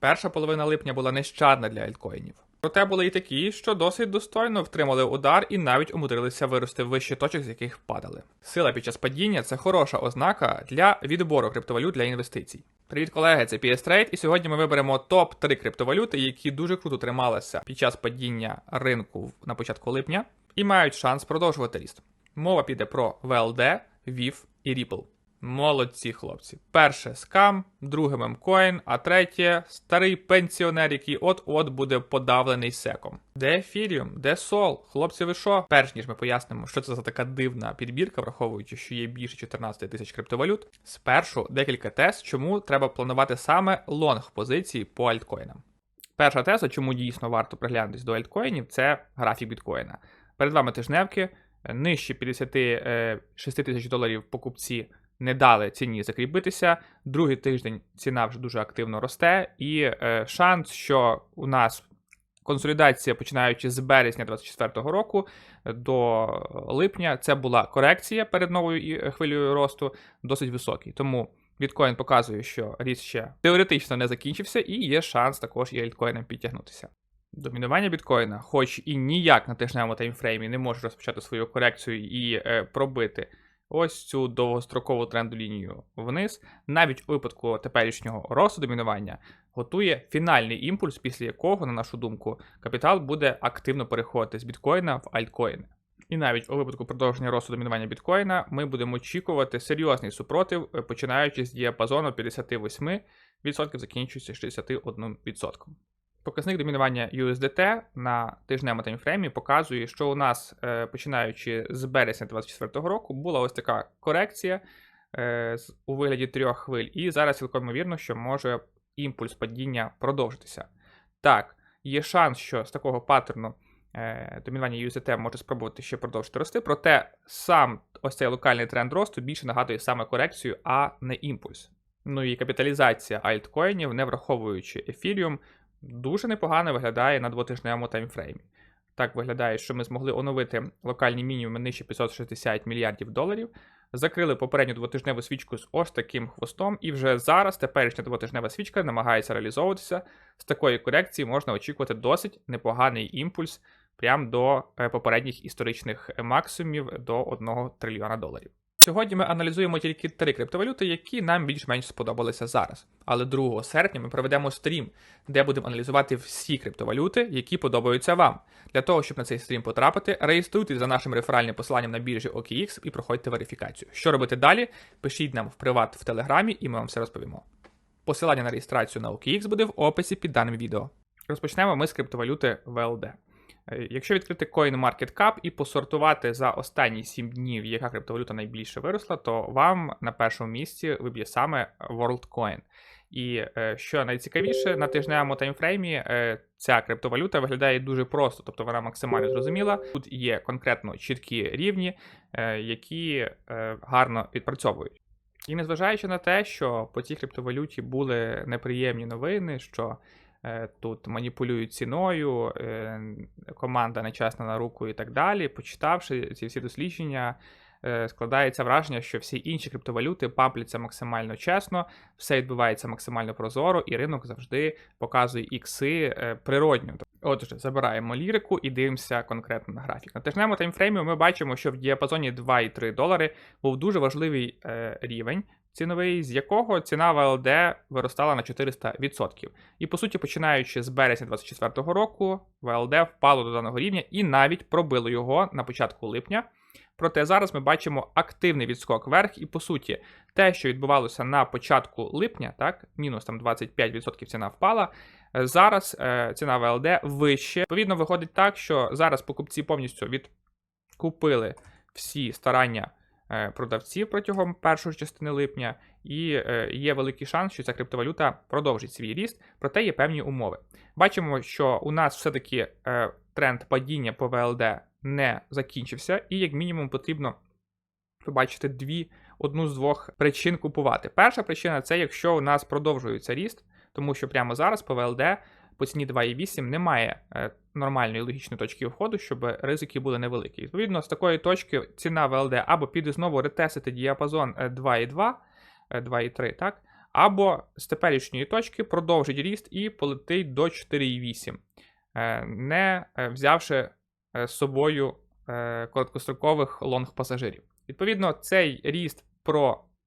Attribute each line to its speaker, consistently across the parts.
Speaker 1: Перша половина липня була нещадна для альткоїнів. Проте були і такі, що досить достойно втримали удар і навіть умудрилися вирости вище точок, з яких падали. Сила під час падіння це хороша ознака для відбору криптовалют для інвестицій. Привіт, колеги, це PS Trade, і сьогодні ми виберемо топ 3 криптовалюти, які дуже круто трималися під час падіння ринку на початку липня і мають шанс продовжувати ріст. Мова піде про VLD, VIF і Ripple. Молодці, хлопці. Перше скам, друге мемкоін, а третє старий пенсіонер, який от-от буде подавлений секом. Де ефіріум, де сол? Хлопці, ви що? Перш ніж ми пояснимо, що це за така дивна підбірка, враховуючи, що є більше 14 тисяч криптовалют. Спершу декілька тез, чому треба планувати саме лонг позиції по альткоїнам. Перша теза, чому дійсно варто приглянутися до альткоїнів, це графік біткоїна. Перед вами тижневки, нижче 56 тисяч доларів покупці не дали ціні закріпитися. Другий тиждень ціна вже дуже активно росте, і е, шанс, що у нас консолідація, починаючи з березня 2024 року до липня, це була корекція перед новою е, хвилею росту, досить високий. Тому біткоін показує, що ріст ще теоретично не закінчився, і є шанс також і альткоїнам підтягнутися. Домінування біткоїна, хоч і ніяк на тижневому таймфреймі не може розпочати свою корекцію і е, пробити ось цю довгострокову тренду лінію вниз, навіть у випадку теперішнього росту домінування готує фінальний імпульс, після якого, на нашу думку, капітал буде активно переходити з біткоїна в альткоїни. І навіть у випадку продовження росту домінування біткоїна ми будемо очікувати серйозний супротив, е, починаючи з діапазону 58%, закінчуючи 61%. Показник домінування USDT на тижневому таймфреймі показує, що у нас, е, починаючи з березня 2024 року, була ось така корекція е, у вигляді трьох хвиль, і зараз цілком ймовірно, що може імпульс падіння продовжитися. Так, є шанс, що з такого паттерну е, домінування USDT може спробувати ще продовжити рости, проте сам ось цей локальний тренд росту більше нагадує саме корекцію, а не імпульс. Ну і капіталізація альткоїнів, не враховуючи ефіріум, дуже непогано виглядає на двотижневому таймфреймі. Так виглядає, що ми змогли оновити локальні мінімуми нижче 560 мільярдів доларів, закрили попередню двотижневу свічку з ось таким хвостом, і вже зараз теперішня двотижнева свічка намагається реалізовуватися. З такої корекції можна очікувати досить непоганий імпульс прямо до е, попередніх історичних максимумів до 1 трильйона доларів. Сьогодні ми аналізуємо тільки три криптовалюти, які нам більш-менш сподобалися зараз. Але 2 серпня ми проведемо стрім, де будемо аналізувати всі криптовалюти, які подобаються вам. Для того, щоб на цей стрім потрапити, реєструйтесь за нашим реферальним посиланням на біржі OKX і проходьте верифікацію. Що робити далі? Пишіть нам в приват в телеграмі, і ми вам все розповімо. Посилання на реєстрацію на OKX буде в описі під даним відео. Розпочнемо ми з криптовалюти VLD. Е, якщо відкрити CoinMarketCap і посортувати за останні 7 днів, яка криптовалюта найбільше виросла, то вам на першому місці виб'є саме WorldCoin. І е, що найцікавіше, на тижневому таймфреймі е, ця криптовалюта виглядає дуже просто, тобто вона максимально зрозуміла. Тут є конкретно чіткі рівні, які гарно відпрацьовують. І незважаючи на те, що по цій криптовалюті були неприємні новини, що тут маніпулюють ціною, е, команда нечесна на руку і так далі. Почитавши ці всі дослідження, е, складається враження, що всі інші криптовалюти папляться максимально чесно, все відбувається максимально прозоро, і ринок завжди показує ікси природньо. Отже, забираємо лірику і дивимося конкретно на графік. На тижневому таймфреймі ми бачимо, що в діапазоні 2,3 долари був дуже важливий рівень ціновий, з якого ціна ВЛД виростала на 400%. І по суті, починаючи з березня 2024 року, ВЛД впало до даного рівня і навіть пробило його на початку липня. Проте зараз ми бачимо активний відскок вверх, і по суті, те, що відбувалося на початку липня, так, мінус там 25% ціна впала. Зараз е, ціна ВЛД вище. Відповідно, виходить так, що зараз покупці повністю відкупили всі старання продавців протягом першої частини липня, і е, є великий шанс, що ця криптовалюта продовжить свій ріст, проте є певні умови. Бачимо, що у нас все-таки е, тренд падіння по ВЛД не закінчився, і як мінімум потрібно побачити дві, одну з двох причин купувати. Перша причина це якщо у нас продовжується ріст, тому що прямо зараз по ВЛД по ціні 2,8 немає е, нормальної логічної точки входу, щоб ризики були невеликі. Відповідно, з такої точки ціна ВЛД або піде знову ретестити діапазон 2,2, е, 2,3, е, так? або з теперішньої точки продовжить ріст і полетить до 4,8, е, не взявши з собою короткострокових лонг-пасажирів. Відповідно, цей ріст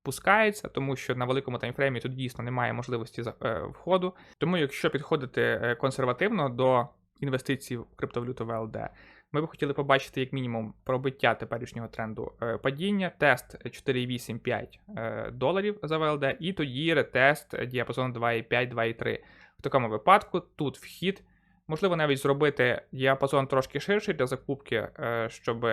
Speaker 1: пропускається, тому що на великому таймфреймі тут дійсно немає можливості е, входу. Тому, якщо підходити е, консервативно до інвестицій в криптовалюту ВЛД, ми б хотіли побачити як мінімум пробиття теперішнього тренду е, падіння, тест 4,8-5 е, доларів за ВЛД, і тоді ретест діапазону 2,5-2,3. В такому випадку тут вхід. Можливо, навіть зробити діапазон трошки ширший для закупки, е, щоб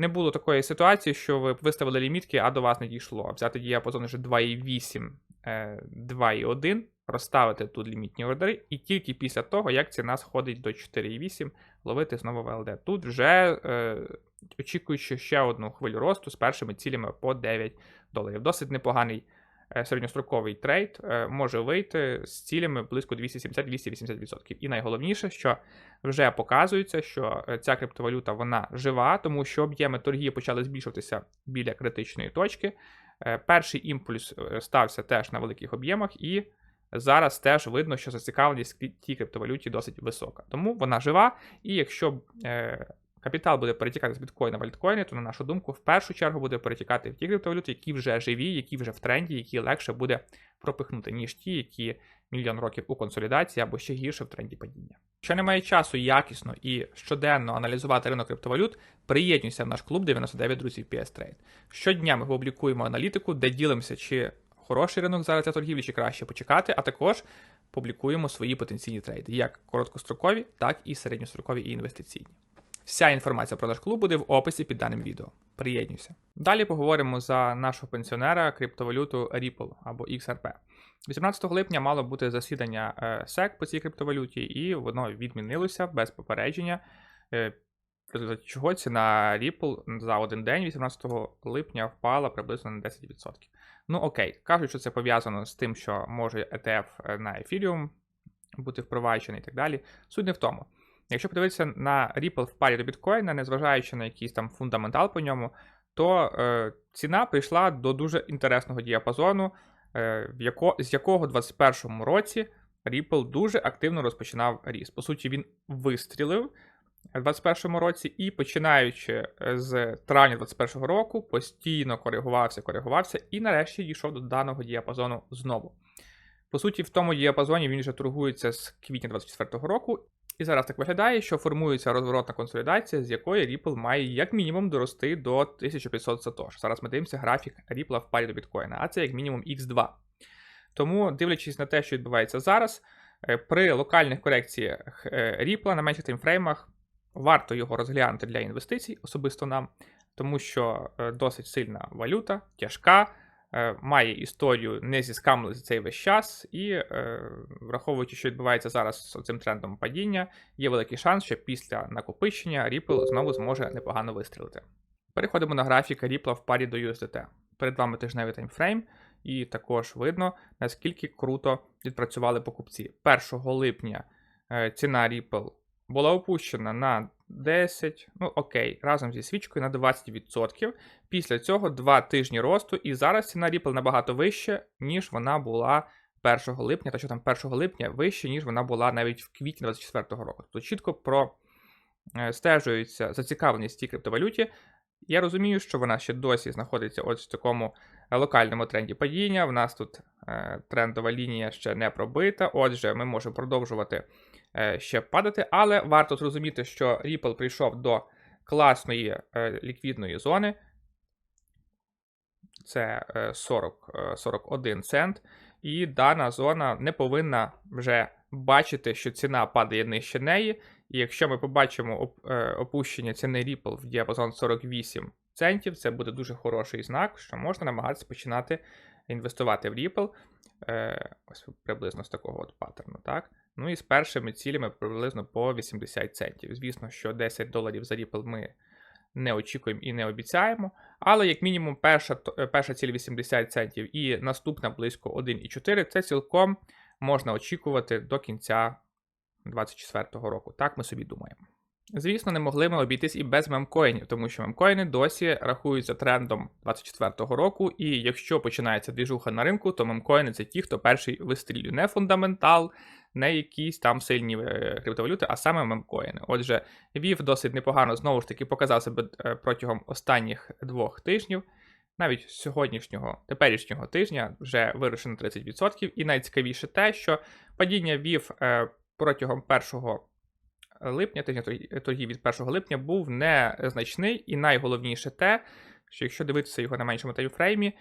Speaker 1: не було такої ситуації, що ви виставили лімітки, а до вас не дійшло. Взяти діапазон вже 2,8, е, 2,1, розставити тут лімітні ордери, і тільки після того, як ціна сходить до 4,8, ловити знову ВЛД. Тут вже е, очікуючи ще одну хвилю росту з першими цілями по 9 доларів. Досить непоганий е, середньостроковий трейд е, може вийти з цілями близько 270-280%. І найголовніше, що вже показується, що е, ця криптовалюта вона жива, тому що об'єми торгів почали збільшуватися біля критичної точки. Е, Перший імпульс е, стався теж на великих об'ємах, і зараз теж видно, що зацікавленість тій криптовалюті досить висока. Тому вона жива, і якщо е, капітал буде перетікати з біткоїна в альткоїни, то на нашу думку, в першу чергу буде перетікати в ті криптовалюти, які вже живі, які вже в тренді, які легше буде пропихнути, ніж ті, які мільйон років у консолідації або ще гірше в тренді падіння. Якщо немає часу якісно і щоденно аналізувати ринок криптовалют, приєднуйся в наш клуб 99 друзів PS Trade. Щодня ми публікуємо аналітику, де ділимося, чи хороший ринок зараз для торгівлі, чи краще почекати, а також публікуємо свої потенційні трейди, як короткострокові, так і середньострокові і інвестиційні. Вся інформація про наш клуб буде в описі під даним відео. Приєднуйся. Далі поговоримо за нашого пенсіонера криптовалюту Ripple або XRP. 18 липня мало бути засідання е, SEC по цій криптовалюті, і воно відмінилося без попередження. е, в результаті чого ціна Ripple за один день, 18 липня, впала приблизно на 10%. Ну окей, кажуть, що це пов'язано з тим, що може ETF на Ethereum бути впроваджений і так далі. Суть не в тому. Якщо подивитися на Ripple в парі до біткоїна, незважаючи на якийсь там фундаментал по ньому, то е, ціна прийшла до дуже інтересного діапазону, е, в яко, з якого в 2021 році Ripple дуже активно розпочинав ріст. По суті, він вистрілив в 2021 році і починаючи з травня 2021 року, постійно коригувався, коригувався і нарешті дійшов до даного діапазону знову. По суті, в тому діапазоні він вже торгується з квітня 2024 року. І зараз так виглядає, що формується розворотна консолідація, з якої Ripple має як мінімум дорости до 1500 сатош. Зараз ми дивимося графік Ripple в парі до біткоїна, а це як мінімум X2. Тому, дивлячись на те, що відбувається зараз, е, при локальних корекціях е, Ripple на менших таймфреймах варто його розглянути для інвестицій, особисто нам, тому що е, досить сильна валюта, тяжка. Е, Має історію не зіскамили цей весь час, і е, враховуючи, що відбувається зараз з цим трендом падіння, є великий шанс, що після накопичення Ripple знову зможе непогано вистрілити. Переходимо на графік Ripple в парі до USDT. Перед вами тижневий таймфрейм, і також видно, наскільки круто відпрацювали покупці. 1 липня е, ціна Ripple була опущена на 10, ну окей, разом зі свічкою на 20%. Після цього 2 тижні росту, і зараз ціна Ripple набагато вища, ніж вона була 1 липня, та що там 1 липня вище, ніж вона була навіть в квітні 2024 року. Тобто чітко про е, зацікавленість цій криптовалюті. Я розумію, що вона ще досі знаходиться ось в такому локальному тренді падіння. В нас тут е, трендова лінія ще не пробита. Отже, ми можемо продовжувати ще падати, але варто зрозуміти, що Ripple прийшов до класної е, ліквідної зони. Це е, 40, е, 41 цент. І дана зона не повинна вже бачити, що ціна падає нижче неї. І якщо ми побачимо е, опущення ціни Ripple в діапазон 48 центів, це буде дуже хороший знак, що можна намагатися починати інвестувати в Ripple. Е, ось приблизно з такого от паттерну, так? Ну і з першими цілями приблизно по 80 центів. Звісно, що 10 доларів за Ripple ми не очікуємо і не обіцяємо. Але, як мінімум, перша, е, перша ціль 80 центів і наступна близько 1,4 це цілком можна очікувати до кінця 2024 року. Так ми собі думаємо. Звісно, не могли ми обійтись і без мемкоїнів, тому що мемкоїни досі рахуються трендом 24-го року, і якщо починається двіжуха на ринку, то мемкоїни це ті, хто перший вистрілює. Не фундаментал, не якісь там сильні е, криптовалюти, а саме мемкоїни. Отже, VIF досить непогано знову ж таки показав себе е, протягом останніх двох тижнів. Навіть сьогоднішнього теперішнього тижня вже вирушено 30%. І найцікавіше те, що падіння VIF е, протягом першого липня, тижня торг- торгів від 1 липня був незначний, і найголовніше те, що якщо дивитися його на меншому таймфреймі,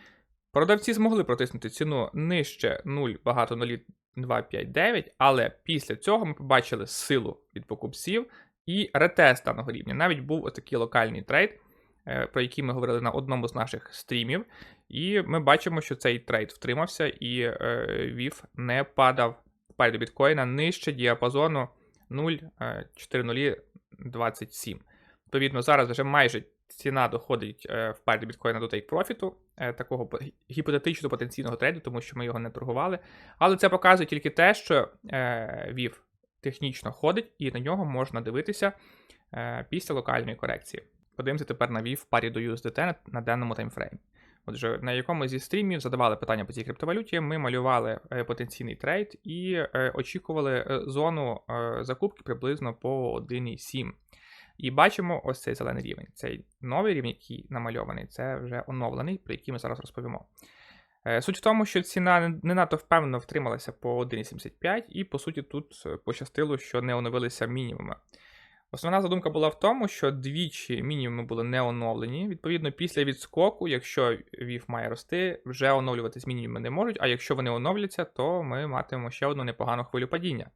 Speaker 1: продавці змогли протиснути ціну нижче 0, багато 0,259, але після цього ми побачили силу від покупців і ретест даного рівня. Навіть був отакий локальний трейд, е, про який ми говорили на одному з наших стрімів. І ми бачимо, що цей трейд втримався, і е, VIF не падав до біткоїна нижче діапазону 0,4027. Відповідно, зараз вже майже ціна доходить е, в парі біткоїна до profit, е, такого по- гіпотетично потенційного трейду, тому що ми його не торгували. Але це показує тільки те, що е, VIF технічно ходить, і на нього можна дивитися е, після локальної корекції. Подивимося тепер на VIF в парі до USDT на, даному таймфреймі. Отже, на якомусь зі стрімів задавали питання по цій криптовалюті, ми малювали е, потенційний трейд і е, очікували е, зону е, закупки приблизно по 1,7. І бачимо ось цей зелений рівень. Цей новий рівень, який намальований, це вже оновлений, про який ми зараз розповімо. Е, Суть в тому, що ціна не- надто впевнено втрималася по 1,75, і по суті тут е, пощастило, що не оновилися мінімуми. Основна задумка була в тому, що двічі мінімуми були не оновлені. Відповідно, після відскоку, якщо VIF має рости, вже оновлюватись мінімуми не можуть, а якщо вони оновляться, то ми матимемо ще одну непогану хвилю падіння.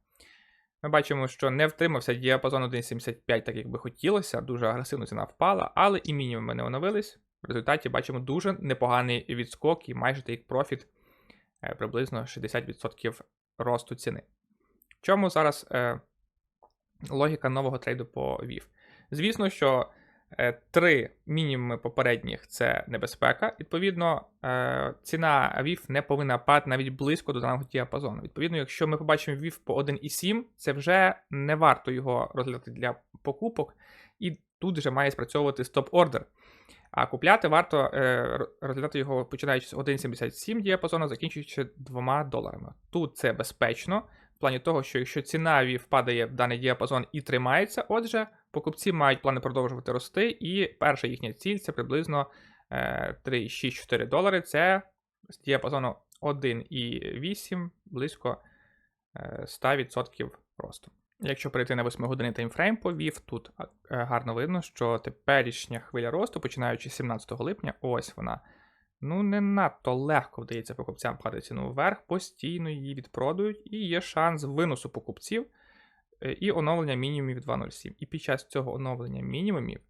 Speaker 1: Ми бачимо, що не втримався діапазон 1,75, так як би хотілося, дуже агресивно ціна впала, але і мінімуми не оновились. В результаті бачимо дуже непоганий відскок і майже take profit е, приблизно 60% росту ціни. В чому зараз е, логіка нового трейду по VIF? Звісно, що три мінімуми попередніх це небезпека. Відповідно, е, ціна VIF не повинна падати навіть близько до даного діапазону. Відповідно, якщо ми побачимо VIF по 1,7, це вже не варто його розглядати для покупок, і тут вже має спрацьовувати стоп-ордер. А купляти варто е, розглядати його починаючи з 1,77 діапазону, закінчуючи 2 доларами. Тут це безпечно, в плані того, що якщо ціна VIF падає в даний діапазон і тримається, отже, покупці мають плани продовжувати рости, і перша їхня ціль це приблизно е, 3,6-4 долари. Це з діапазону 1,8 близько е, 100% росту. Якщо перейти на 8 години таймфрейм по VIF, тут е, гарно видно, що теперішня хвиля росту, починаючи з 17 липня, ось вона. Ну, не надто легко вдається покупцям пхати ціну вверх, постійно її відпродають, і є шанс виносу покупців е, і оновлення мінімумів 2.07. І під час цього оновлення мінімумів,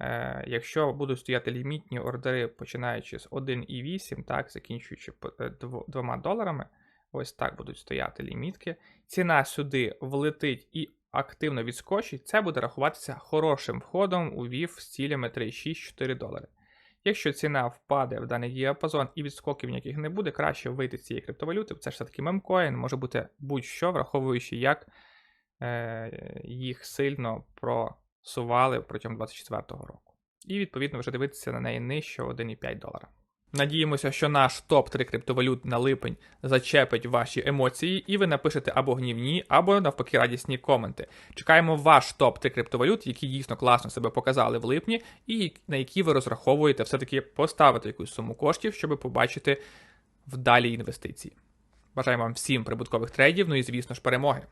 Speaker 1: е, якщо будуть стояти лімітні ордери, починаючи з 1,8, так, закінчуючи по- е, дво- 2 доларами, ось так будуть стояти лімітки. Ціна сюди влетить і активно відскочить, це буде рахуватися хорошим входом у VIF з цілями 3,6-4 долари. Якщо ціна впаде в даний діапазон і відскоків ніяких не буде, краще вийти з цієї криптовалюти. Це ж все-таки мемкоін, може бути будь-що, враховуючи, як е, їх сильно просували протягом 2024 року. І відповідно вже дивитися на неї нижче 1,5 долара. Надіємося, що наш топ-3 криптовалют на липень зачепить ваші емоції, і ви напишете або гнівні, або навпаки радісні коменти. Чекаємо ваш топ-3 криптовалют, які дійсно класно себе показали в липні, і на які ви розраховуєте все-таки поставити якусь суму коштів, щоб побачити вдалі інвестиції. Бажаємо вам всім прибуткових трейдів, ну і звісно ж перемоги.